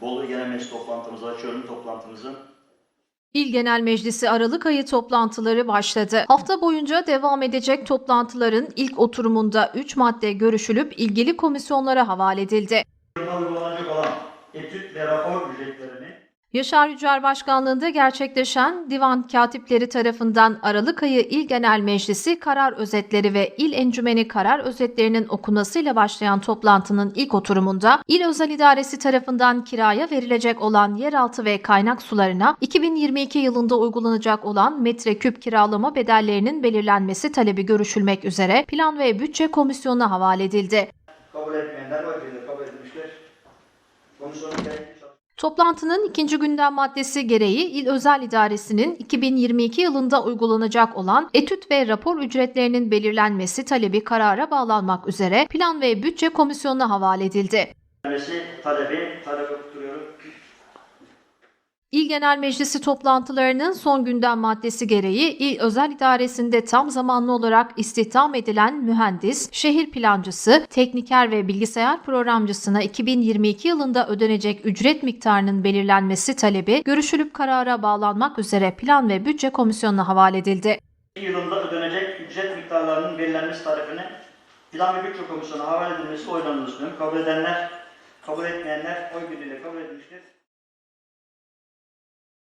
Bolu Genel Meclis toplantımızı açıyorum toplantımızı. İl Genel Meclisi Aralık ayı toplantıları başladı. Hafta boyunca devam edecek toplantıların ilk oturumunda 3 madde görüşülüp ilgili komisyonlara havale edildi. Yılda uygulanacak olan etüt ve rapor ücretlerini Yaşar Yücel Başkanlığında gerçekleşen divan katipleri tarafından Aralık ayı İl Genel Meclisi karar özetleri ve İl Encümeni karar özetlerinin okunmasıyla başlayan toplantının ilk oturumunda İl Özel İdaresi tarafından kiraya verilecek olan yeraltı ve kaynak sularına 2022 yılında uygulanacak olan metreküp kiralama bedellerinin belirlenmesi talebi görüşülmek üzere Plan ve Bütçe Komisyonu'na havale edildi. kabul etmeyenler birliğiyle kabul edilmiştir. Komisyonun Toplantının ikinci gündem maddesi gereği İl Özel İdaresi'nin 2022 yılında uygulanacak olan etüt ve rapor ücretlerinin belirlenmesi talebi karara bağlanmak üzere Plan ve Bütçe Komisyonu'na havale edildi. talebi, talebi tutuyorum. İl Genel Meclisi toplantılarının son gündem maddesi gereği İl Özel İdaresi'nde tam zamanlı olarak istihdam edilen mühendis, şehir plancısı, tekniker ve bilgisayar programcısına 2022 yılında ödenecek ücret miktarının belirlenmesi talebi görüşülüp karara bağlanmak üzere Plan ve Bütçe Komisyonu'na havale edildi. yılında ödenecek ücret miktarlarının belirlenmesi tarifini Plan ve Bütçe Komisyonu'na havale edilmesi sunuyorum. Kabul edenler, kabul etmeyenler oy birliğiyle kabul edilmiştir.